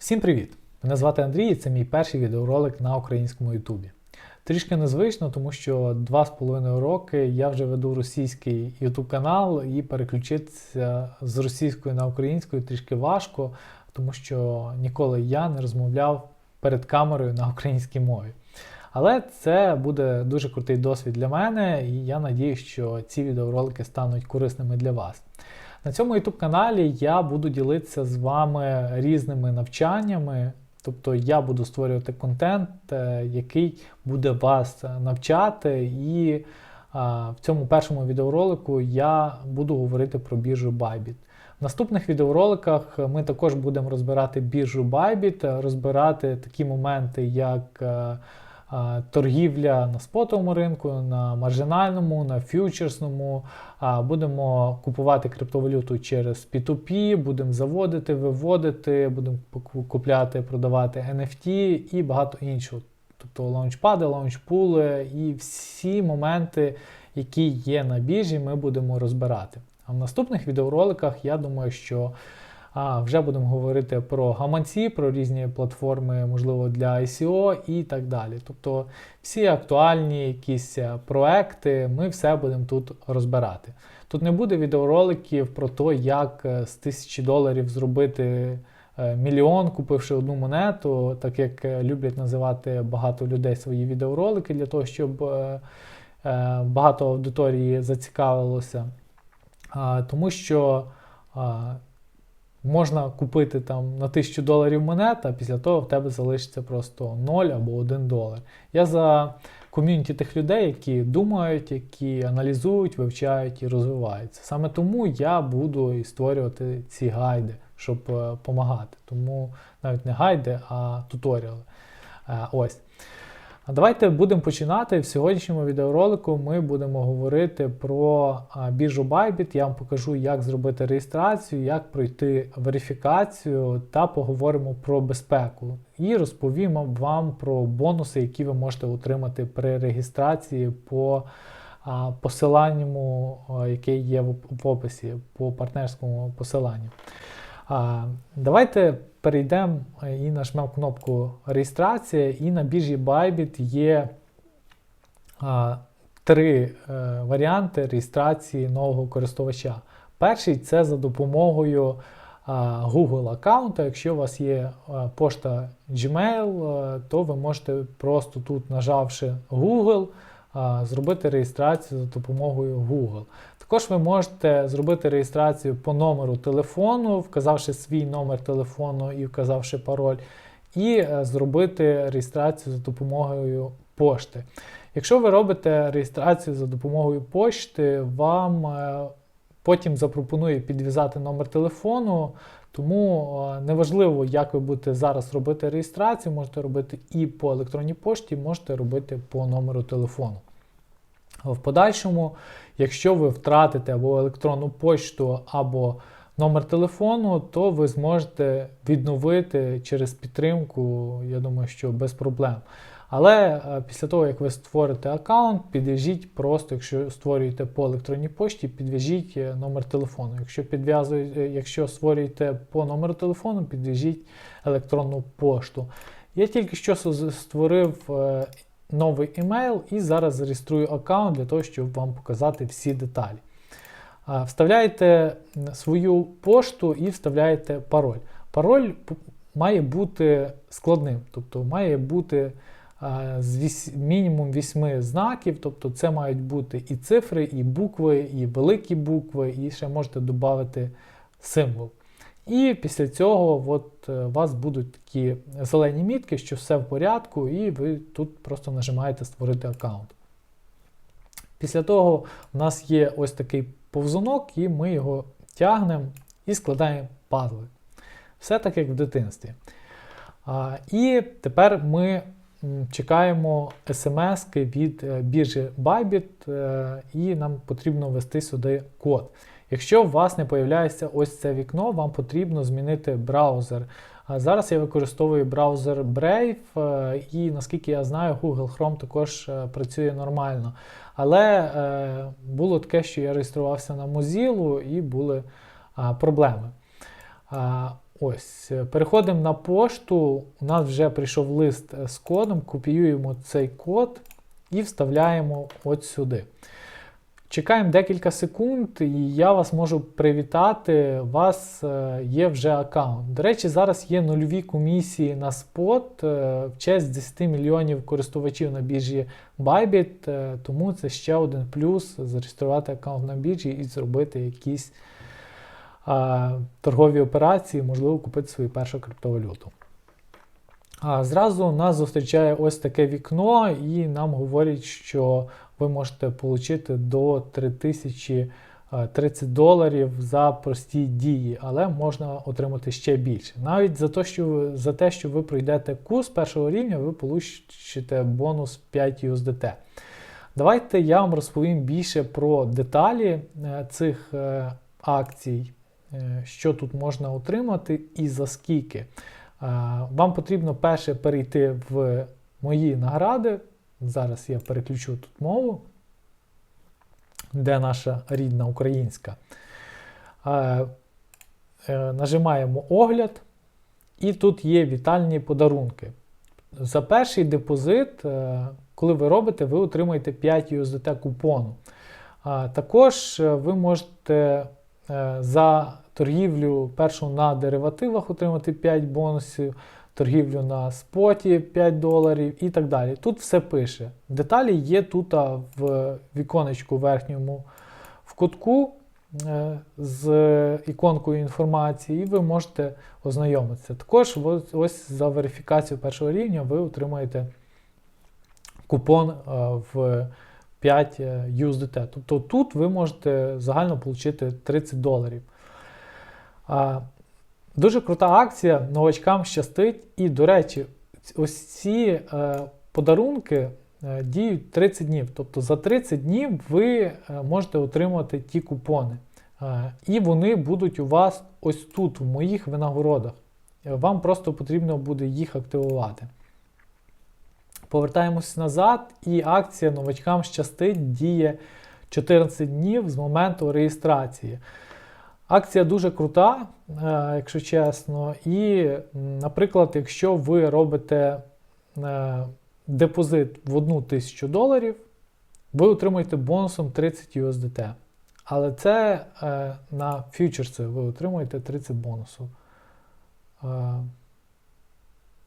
Всім привіт! Мене звати Андрій і це мій перший відеоролик на українському Ютубі. Трішки незвично, тому що два з половиною роки я вже веду російський YouTube канал і переключитися з російської на українську трішки важко, тому що ніколи я не розмовляв перед камерою на українській мові. Але це буде дуже крутий досвід для мене, і я надію, що ці відеоролики стануть корисними для вас. На цьому YouTube каналі я буду ділитися з вами різними навчаннями. Тобто я буду створювати контент, е, який буде вас навчати, і а, в цьому першому відеоролику я буду говорити про біржу Bybit. В наступних відеороликах ми також будемо розбирати біржу Bybit, розбирати такі моменти, як е, торгівля на спотовому ринку, на маржинальному, на фьючерсному. Будемо купувати криптовалюту через P2P, будемо заводити, виводити, будемо купляти, продавати NFT і багато іншого. Тобто лаунчпади, лаунчпули і всі моменти, які є на біржі, ми будемо розбирати. А в наступних відеороликах я думаю, що а, вже будемо говорити про гаманці, про різні платформи, можливо, для ICO і так далі. Тобто всі актуальні якісь е, проекти, ми все будемо тут розбирати. Тут не буде відеороликів про те, як е, з тисячі доларів зробити е, мільйон, купивши одну монету, так як люблять називати багато людей свої відеоролики для того, щоб багато аудиторії зацікавилося. Тому що можна купити там на 1000 доларів монет, а після того в тебе залишиться просто 0 або 1 долар. Я за ком'юніті тих людей, які думають, які аналізують, вивчають і розвиваються. Саме тому я буду і створювати ці гайди, щоб допомагати. Тому навіть не гайди, а туторіали. Е, Ось. А Давайте будемо починати. В сьогоднішньому відеоролику ми будемо говорити про біржу Bybit. Я вам покажу, як зробити реєстрацію, як пройти верифікацію та поговоримо про безпеку. І розповім вам про бонуси, які ви можете отримати при реєстрації по посиланню, яке є в описі, по партнерському посиланню. Давайте перейдемо е, і нажмемо кнопку реєстрація, і на біржі Bybit є три е, варіанти реєстрації нового користувача. Перший це за допомогою Google аккаунта. Якщо у вас є пошта Gmail, е, то ви можете просто тут, нажавши Google, зробити реєстрацію за допомогою Google. Також ви можете зробити реєстрацію по номеру телефону, вказавши свій номер телефону і вказавши пароль, і е, зробити реєстрацію за допомогою пошти. Якщо ви робите реєстрацію за допомогою пошти, вам е, потім запропонує підв'язати номер телефону, тому е, неважливо, як ви будете зараз робити реєстрацію, можете робити і по електронній пошті, можете робити по номеру телефону. В подальшому, якщо ви втратите або електронну почту, або номер телефону, то ви зможете відновити через підтримку, я думаю, що без проблем. Але е, після того, як ви створите аккаунт, підв'яжіть просто, якщо створюєте по електронній пошті, підв'яжіть е, номер телефону. Якщо підв'язуєте, якщо створюєте по номеру телефону, підв'яжіть електронну пошту. Я тільки що створив е, новий емейл і зараз зареєструю аккаунт для того, щоб вам показати всі деталі. Вставляєте свою пошту і вставляєте пароль. Пароль має бути складним, тобто має бути з вісь- мінімум 8 знаків, тобто це мають бути і цифри, і букви, і великі букви, і ще можете додати символ. І після цього от, е, у вас будуть такі зелені мітки, що все в порядку, і ви тут просто нажимаєте створити аккаунт. Після того у нас є ось такий повзунок, і ми його тягнемо і складаємо пазли. Все так, як в дитинстві. А, і тепер ми чекаємо смс від е, біржі Bybit, е, і нам потрібно ввести сюди код. Якщо у вас не появляється ось це вікно, вам потрібно змінити браузер. Зараз я використовую браузер Brave, е, і наскільки я знаю, Google Chrome також е, працює нормально. Але е, було таке, що я реєструвався на Mozilla і були проблеми. Ось, переходимо на пошту. У нас вже прийшов лист з кодом, копіюємо цей код і вставляємо от сюди. Чекаємо декілька секунд, і я вас можу привітати. У вас е, є вже аккаунт. До речі, зараз є нульові комісії на спот е, в честь 10 мільйонів користувачів на біржі Bybit, е, тому це ще один плюс зареєструвати аккаунт на біржі і зробити якісь а, торгові операції, можливо, купити свою першу криптовалюту. А зразу нас зустрічає ось таке вікно, і нам говорять, що ви можете отримати до 3030 доларів за прості дії, але можна отримати ще більше. Навіть за те, що ви, за те, що ви пройдете курс першого рівня, ви получите бонус 5 USDT. Давайте я вам розповім більше про деталі е, цих е, акцій, е, що тут можна отримати і за скільки. Е, Вам потрібно перше перейти в мої награди. Зараз я переключу тут мову, де наша рідна українська. Е, Нажимаємо огляд, і тут є вітальні подарунки. За перший депозит, е, коли ви робите, ви отримаєте 5 USDT купону. Також е, ви можете за торгівлю першу на деривативах отримати 5 бонусів, торгівлю на споті 5 доларів і так далі. Тут все пише. Деталі є тут в віконечку верхньому в кутку е, з іконкою інформації, і ви можете ознайомитися. Також ось, за верифікацію першого рівня ви отримаєте купон е, в 5 USDT. Тобто тут ви можете загально отримати 30 доларів. Дуже крута акція, новачкам щастить. І, до речі, ось ці е, подарунки е, діють 30 днів. Тобто за 30 днів ви е, можете отримати ті купони. Е, і вони будуть у вас ось тут, в моїх винагородах. Е, Вам просто потрібно буде їх активувати. Повертаємось назад, і акція новачкам щастить діє 14 днів з моменту реєстрації. Акція дуже крута, е, якщо чесно. І, наприклад, якщо ви робите е, депозит в 1 тисячу доларів, ви отримаєте бонусом 30 USDT. Але це е, на фьючерси ви отримуєте 30 бонусу.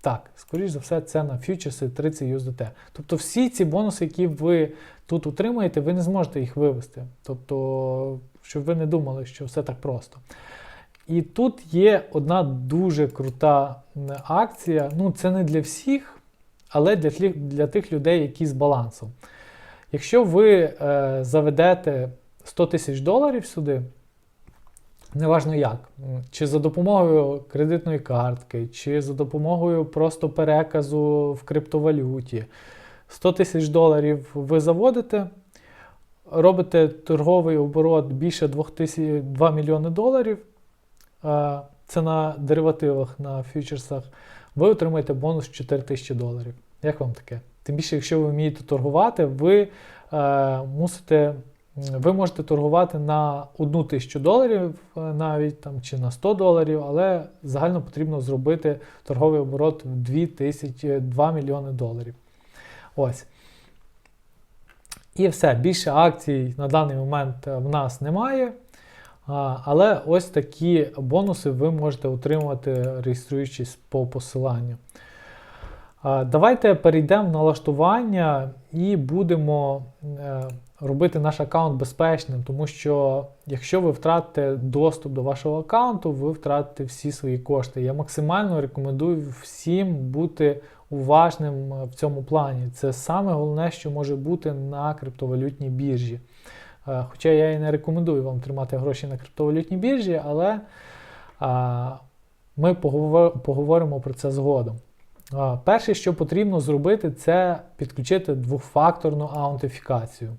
Так, скоріш за все, це на фьючерси 30 USDT. Тобто всі ці бонуси, які ви тут отримаєте, ви не зможете їх вивести. Тобто, щоб ви не думали, що все так просто. І тут є одна дуже крута акція. Ну, це не для всіх, але для, тлі- для тих людей, які з балансом. Якщо ви е, заведете 100 тисяч доларів сюди, неважно як, чи за допомогою кредитної картки, чи за допомогою просто переказу в криптовалюті, 100 тисяч доларів ви заводите, робите торговий оборот більше 2, тисяч, 2 мільйони доларів, це на деривативах, на фьючерсах, ви отримаєте бонус 4 тисячі доларів. Як вам таке? Тим більше, якщо ви вмієте торгувати, ви е, мусите, ви можете торгувати на 1 тисячу доларів е, навіть там, чи на 100 доларів, але загально потрібно зробити торговий оборот в 2, тисячі, 2 мільйони доларів. Ось. І все, більше акцій на даний момент е, в нас немає. Але ось такі бонуси ви можете отримувати, реєструючись по посиланню. Давайте перейдемо в налаштування і будемо е, робити наш аккаунт безпечним, тому що якщо ви втратите доступ до вашого аккаунту, ви втратите всі свої кошти. Я максимально рекомендую всім бути уважним е, в цьому плані. Це саме головне, що може бути на криптовалютній біржі. Е, Хоча я і не рекомендую вам тримати гроші на криптовалютній біржі, але ми поговоримо про це згодом. Перше, що потрібно зробити, це підключити двохфакторну аутентифікацію.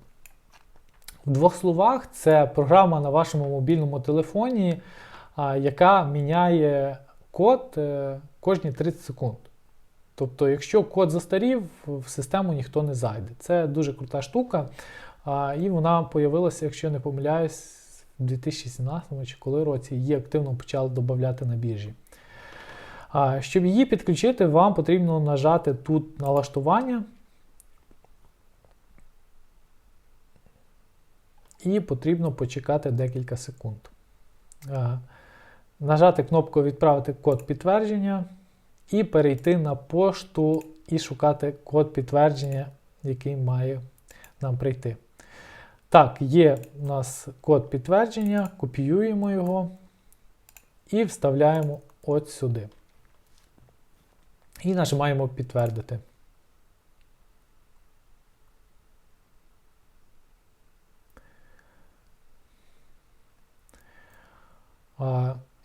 В двох словах, це програма на вашому мобільному телефоні, яка міняє код е, кожні 30 секунд. Тобто, якщо код застарів, в систему ніхто не зайде. Це дуже крута штука. А, і вона появилася, якщо не помиляюсь, в 2017 чи коли році її активно почали додати на біржі. А, Щоб її підключити, вам потрібно нажати тут налаштування. І потрібно почекати декілька секунд. Нажати кнопку Відправити код підтвердження і перейти на пошту і шукати код підтвердження, який має нам прийти. Так, є у нас код підтвердження, копіюємо його і вставляємо от сюди. І нажимаємо підтвердити.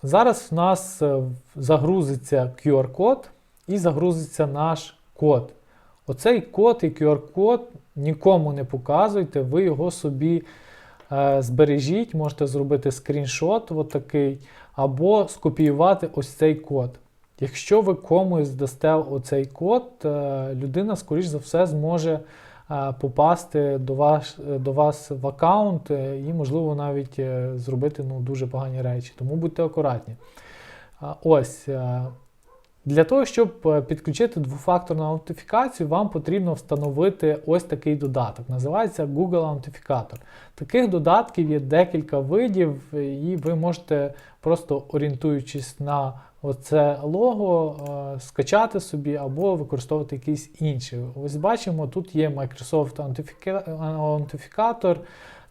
Зараз в нас е, загрузиться QR-код і загрузиться наш код. Оцей код і QR-код нікому не показуйте, ви його собі е, збережіть, можете зробити скріншот отакий, або скопіювати ось цей код. Якщо ви комусь здасте оцей код, е, людина, скоріш за все, зможе попасти до вас до вас в аккаунт е, і, можливо, навіть е, зробити ну, дуже погані речі. Тому будьте акуратні. Ось. Е, для того, щоб е, підключити двофакторну аутентифікацію, вам потрібно встановити ось такий додаток. Називається Google Аутентифікатор. Таких додатків є декілька видів, і ви можете, просто орієнтуючись на оце лого, е, скачати собі або використовувати якийсь інший. Ось бачимо, тут є Microsoft Аутентифікатор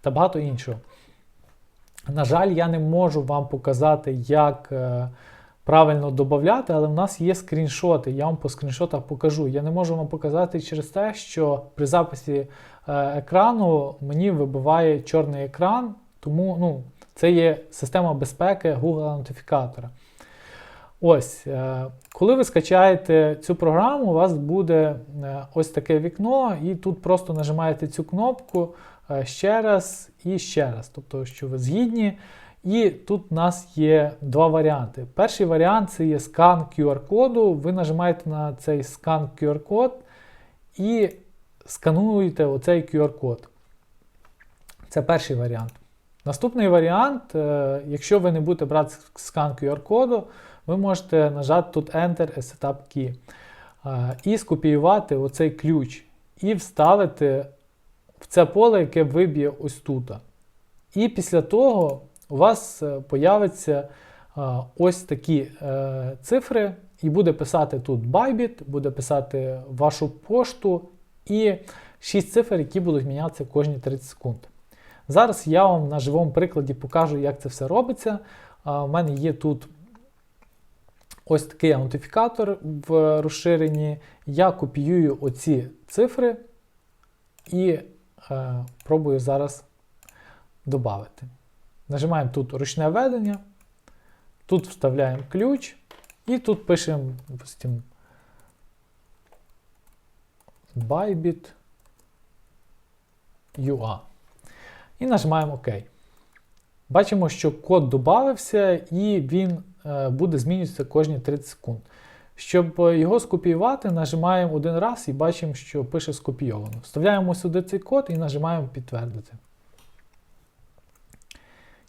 та багато іншого. На жаль, я не можу вам показати, як. Е, правильно додати, але в нас є скріншоти. Я вам по скріншотах покажу. Я не можу вам показати через те, що при записі е, екрану мені вибиває чорний екран, тому ну, це є система безпеки Google аутентифікатора. Ось, е, коли ви скачаєте цю програму, у вас буде е, ось таке вікно, і тут просто нажимаєте цю кнопку е, ще раз і ще раз. Тобто, що ви згідні. І тут у нас є два варіанти. Перший варіант це є скан QR-коду. Ви нажимаєте на цей скан QR-код і скануєте оцей QR-код. Це перший варіант. Наступний варіант, якщо ви не будете брати скан QR-коду, ви можете нажати тут Enter a Setup Key і скопіювати оцей ключ, і вставити в це поле, яке виб'є ось тут. І після того у вас е, появиться ось такі е, цифри, і буде писати тут Bybit, буде писати вашу пошту і 6 цифр, які будуть мінятися кожні 30 секунд. Зараз я вам на живому прикладі покажу, як це все робиться. У мене є тут ось такий аутентифікатор в розширенні. Я копіюю оці цифри і е, пробую зараз додати. Нажимаємо тут ручне введення, тут вставляємо ключ і тут пишемо, допустимо, Bybit UA. І нажимаємо ОК. Бачимо, що код додався і він буде змінюватися кожні 30 секунд. Щоб його скопіювати, нажимаємо один раз і бачимо, що пише скопійовано. Вставляємо сюди цей код і нажимаємо підтвердити.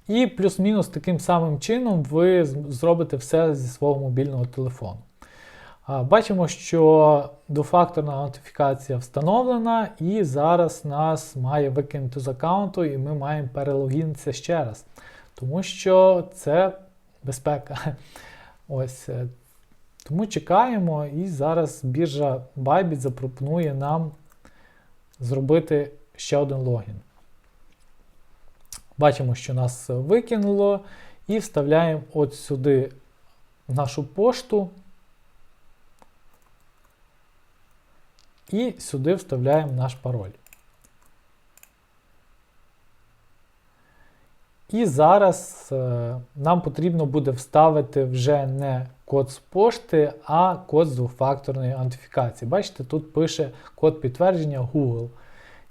І плюс-мінус таким самим чином ви зробите все зі свого мобільного телефону. Бачимо, що двофакторна аутентифікація встановлена, і зараз нас має викинути з аккаунту, і ми маємо перелогінитися ще раз. Тому що це безпека. Ось. Е, тому чекаємо, і зараз біржа Bybit запропонує нам зробити ще один логін. Бачимо, що нас викинуло, і вставляємо от сюди нашу пошту. І сюди вставляємо наш пароль. І зараз е, нам потрібно буде вставити вже не код з пошти, а код з двофакторної аутентифікації. Бачите, тут пише код підтвердження Google.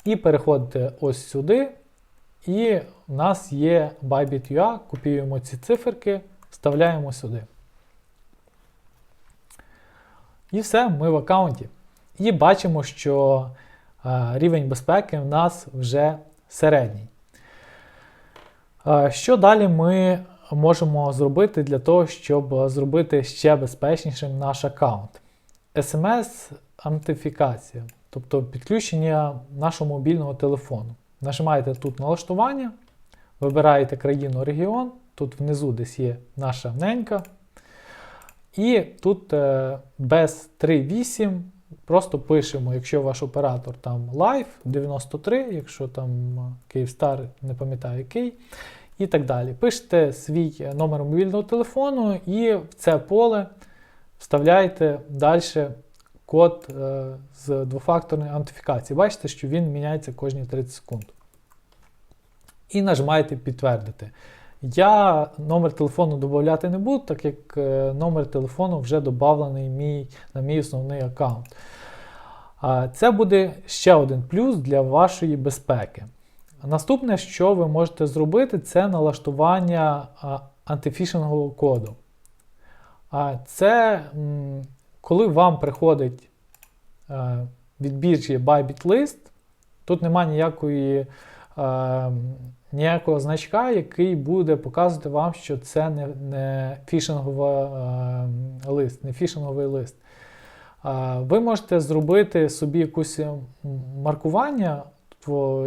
І переходите ось сюди. І в нас є Bybit.ua, копіюємо ці циферки, вставляємо сюди. І все, ми в аккаунті. І бачимо, що е, рівень безпеки в нас вже середній. Що далі ми можемо зробити для того, щоб зробити ще безпечнішим наш аккаунт? SMS-антифікація, тобто підключення нашого мобільного телефону. Нажимаєте тут налаштування, вибираєте країну регіон, тут внизу десь є наша ненька. І тут е, без 3.8 просто пишемо, якщо ваш оператор там Live 93, якщо там е, Київстар, не пам'ятаю який, і так далі. Пишете свій номер мобільного телефону і в це поле вставляєте далі код е, з двофакторної аутентифікації. Бачите, що він міняється кожні 30 секунд. І нажимаєте підтвердити. Я номер телефону додати не буду, так як е, номер телефону вже додавлений мій, на мій основний аккаунт. Це буде ще один плюс для вашої безпеки. Наступне, що ви можете зробити, це налаштування антифішингового коду. Це коли вам приходить е, від біржі Bybit List, тут немає ніякої е, ніякого значка, який буде показувати вам, що це не не фішинговий е, лист, не фішинговий лист. Ви можете зробити собі якусь маркування,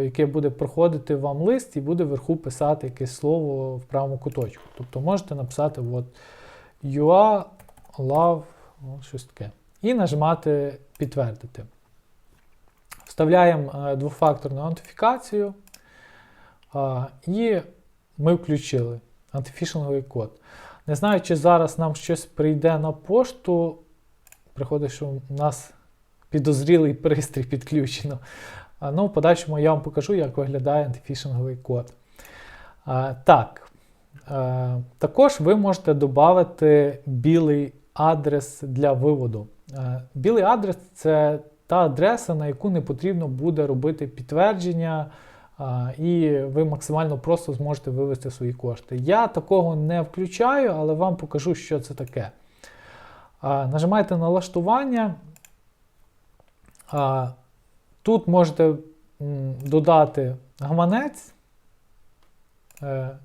яке буде проходити вам лист, і буде вверху писати якесь слово в правому куточку. Тобто можете написати от, UA, love, щось таке. І нажимати підтвердити. Вставляємо двофакторну аутентифікацію. І ми включили антифішинговий код. Не знаю, чи зараз нам щось прийде на пошту. Приходить, що у нас підозрілий пристрій підключено. Ну, в подальшому я вам покажу, як виглядає антифішинговий код. Так. Також ви можете додати білий адрес для виводу. Білий адрес це та адреса, на яку не потрібно буде робити підтвердження і ви максимально просто зможете вивести свої кошти. Я такого не включаю, але вам покажу, що це таке. Нажимаєте налаштування. Тут можете додати гаманець. Е,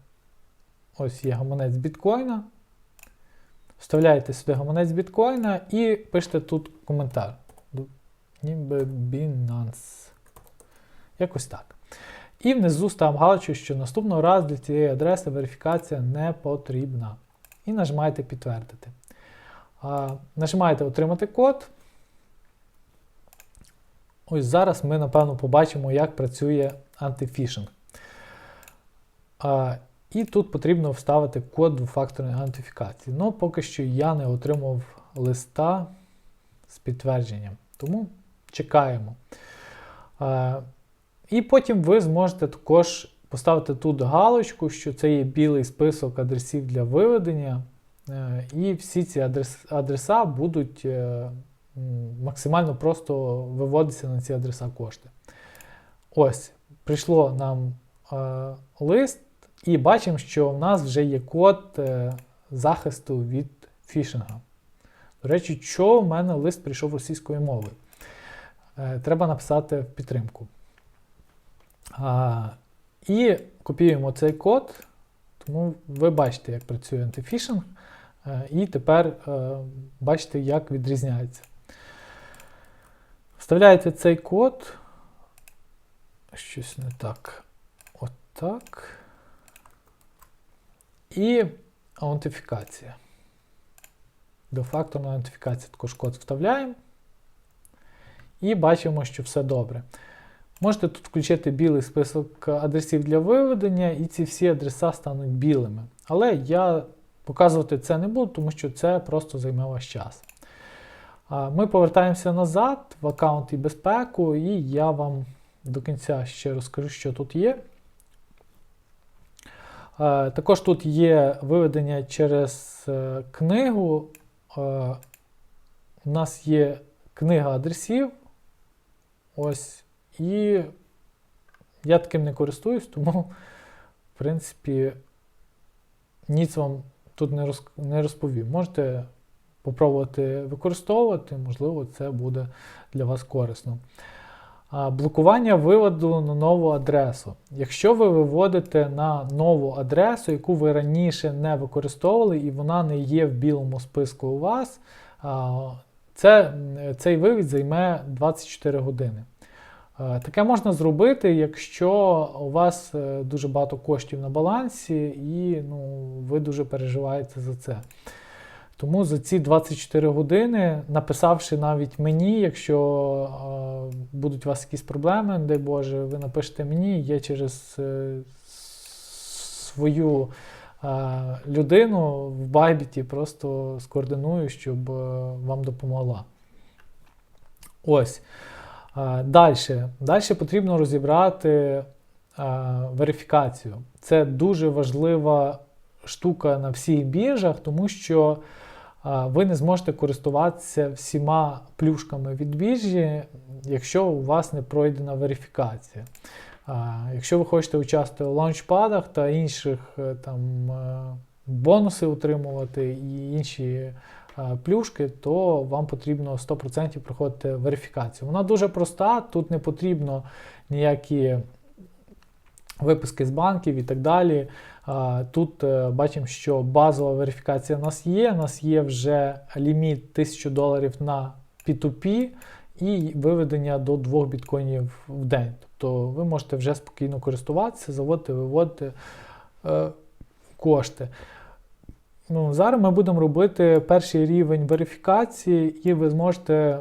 ось є гаманець біткоїна. Вставляєте сюди гаманець біткоїна і пишете тут коментар. Ніби Binance. Якось так. І внизу став галочку, що наступного разу для цієї адреси верифікація не потрібна. І нажимаєте підтвердити. Нажимаєте Отримати код. Ось зараз ми, напевно, побачимо, як працює антифішинг. І тут потрібно вставити код двофакторної аутентифікації. Ну, поки що я не отримав листа з підтвердженням. Тому чекаємо. І потім ви зможете також поставити тут галочку, що це є білий список адресів для виведення. Е, і всі ці адрес, адреса будуть е, максимально просто виводитися на ці адреса кошти. Ось, прийшло нам е, лист, і бачимо, що в нас вже є код е, захисту від фішинга. До речі, що в мене лист прийшов російською мовою? Е, треба написати в підтримку. А, І копіюємо цей код, тому ви бачите, як працює антифішинг. Е, і тепер е, бачите, як відрізняється. Вставляєте цей код. Щось не так. Отак. І аутентифікація. Двофакторна аутентифікація також код вставляємо. І бачимо, що все добре. Можете тут включити білий список адресів для виведення, і ці всі адреса стануть білими. Але я показувати це не буду, тому що це просто займе ваш час. Ми повертаємося назад в аккаунт і безпеку, і я вам до кінця ще розкажу, що тут є. Також тут є виведення через е, книгу. У нас є книга адресів. Ось і я таким не користуюсь, тому, в принципі, ніц вам тут не роз, не розповім. Можете попробувати використовувати, можливо, це буде для вас корисно. А, Блокування виводу на нову адресу. Якщо ви виводите на нову адресу, яку ви раніше не використовували, і вона не є в білому списку у вас, а, це, цей вивід займе 24 години. Е, Таке можна зробити, якщо у вас е, дуже багато коштів на балансі, і ну, ви дуже переживаєте за це. Тому за ці 24 години, написавши навіть мені, якщо е, будуть у вас якісь проблеми, дай Боже, ви напишете мені, я через свою людину в Байбіті просто скоординую, щоб вам допомогла. Ось. Далі. Далі потрібно розібрати верифікацію. Це дуже важлива штука на всіх біржах, тому що ви не зможете користуватися всіма плюшками від біржі, якщо у вас не пройдена верифікація. Якщо ви хочете участвувати у лаунчпадах та інших е, там, е, бонуси отримувати і інші плюшки, то вам потрібно 100% проходити верифікацію. Вона дуже проста, тут не потрібно ніякі виписки з банків і так далі. Тут е, бачимо, що базова верифікація у нас є. У нас є вже ліміт 1000 доларів на P2P і виведення до 2 біткоїнів в день. Тобто ви можете вже спокійно користуватися, заводити, виводити е, кошти. Ну, Зараз ми будемо робити перший рівень верифікації, і ви зможете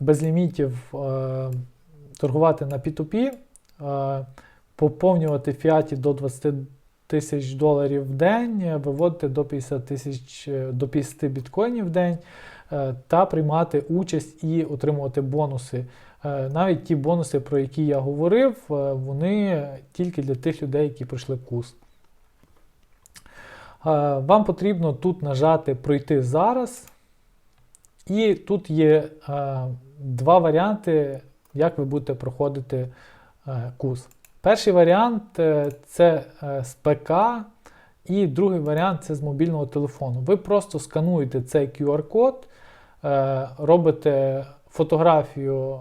без лімітів е, торгувати на P2P, е, поповнювати фіаті до 20 тисяч доларів в день, виводити до 50 тисяч до 50 біткоїнів в день е, та приймати участь і отримувати бонуси. Е, навіть ті бонуси, про які я говорив, е, вони тільки для тих людей, які пройшли курс. Е, Вам потрібно тут нажати Пройти зараз. І тут є е, два варіанти, як ви будете проходити е, курс. Перший варіант це з ПК, і другий варіант це з мобільного телефону. Ви просто скануєте цей QR-код, робите фотографію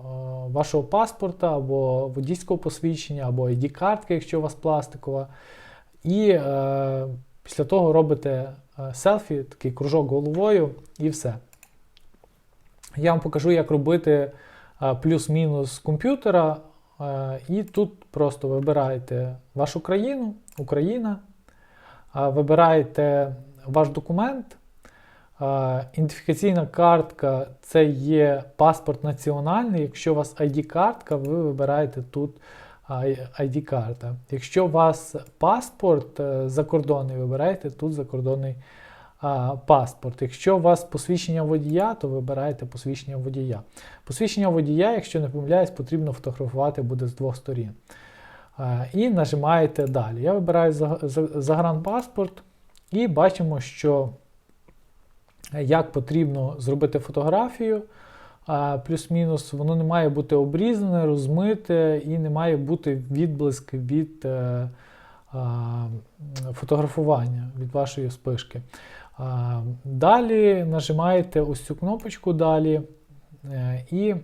вашого паспорта або водійського посвідчення, або ID-картки, якщо у вас пластикова. І після того робите е, селфі, такий кружок головою, і все. Я вам покажу, як робити е, плюс-мінус комп'ютера. Е, І тут просто вибираєте вашу країну, Україна, вибираєте ваш документ. Ідентифікаційна картка це є паспорт національний. Якщо у вас ID-картка, ви вибираєте тут ID-карта. Якщо у вас паспорт е, закордонний, вибираєте тут закордонний а, паспорт. Якщо у вас посвідчення водія, то вибираєте посвідчення водія. Посвідчення водія, якщо не помиляюсь, потрібно фотографувати буде з двох сторін. А, і нажимаєте далі. Я вибираю загранпаспорт і бачимо, що як потрібно зробити фотографію. Плюс-мінус, воно не має бути обрізане, розмите і не має бути відблиск від е, фотографування від вашої спишки. Далі нажимаєте ось цю кнопочку далі, е, і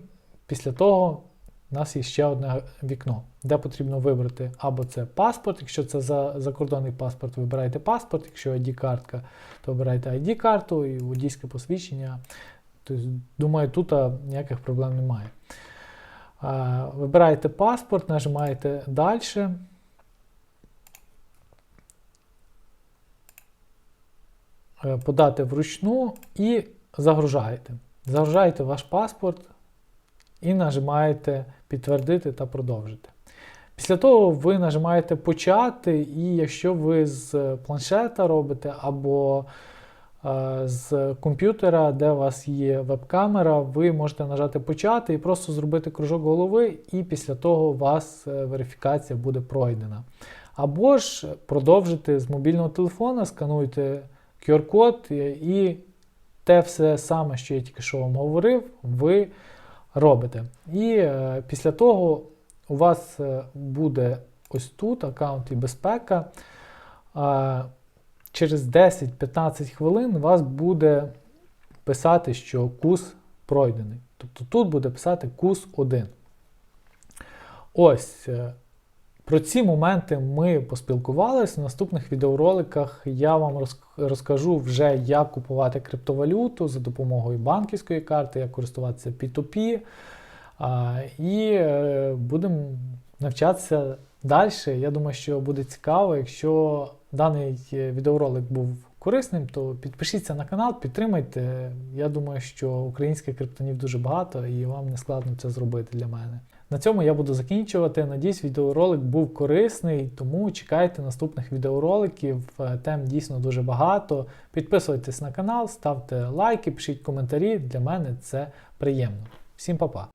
після того у нас є ще одне вікно, де потрібно вибрати або це паспорт, якщо це за закордонний паспорт, вибираєте паспорт, якщо ID-картка, то вибираєте ID-карту і водійське посвідчення. Тобто, думаю, тут ніяких проблем немає. Вибираєте паспорт, нажимаєте далі. Е, подати вручну і загружаєте. Загружаєте ваш паспорт і нажимаєте підтвердити та продовжити. Після того ви нажимаєте почати, і якщо ви з планшета робите або е, з комп'ютера, де у вас є веб-камера, ви можете нажати почати і просто зробити кружок голови, і після того у вас е, верифікація буде пройдена. Або ж продовжити з мобільного телефона, скануйте QR-код і те все саме, що я тільки що вам говорив, ви робите. І е, після того у вас е, буде ось тут аккаунт і безпека. Е, через 10-15 хвилин вас буде писати, що кус пройдений. Тобто тут буде писати кус 1. Ось. е, Про ці моменти ми поспілкувалися. В наступних відеороликах я вам розкажу вже, як купувати криптовалюту за допомогою банківської карти, як користуватися P2P. І е, будемо навчатися далі. Я думаю, що буде цікаво. Якщо даний е, відеоролик був корисним, то підпишіться на канал, підтримайте. Я думаю, що українських криптонів дуже багато і вам не складно це зробити для мене. На цьому я буду закінчувати. Надіюсь, відеоролик був корисний, тому чекайте наступних відеороликів. Е, Тем дійсно дуже багато. Підписуйтесь на канал, ставте лайки, пишіть коментарі. Для мене це приємно. Всім па-па!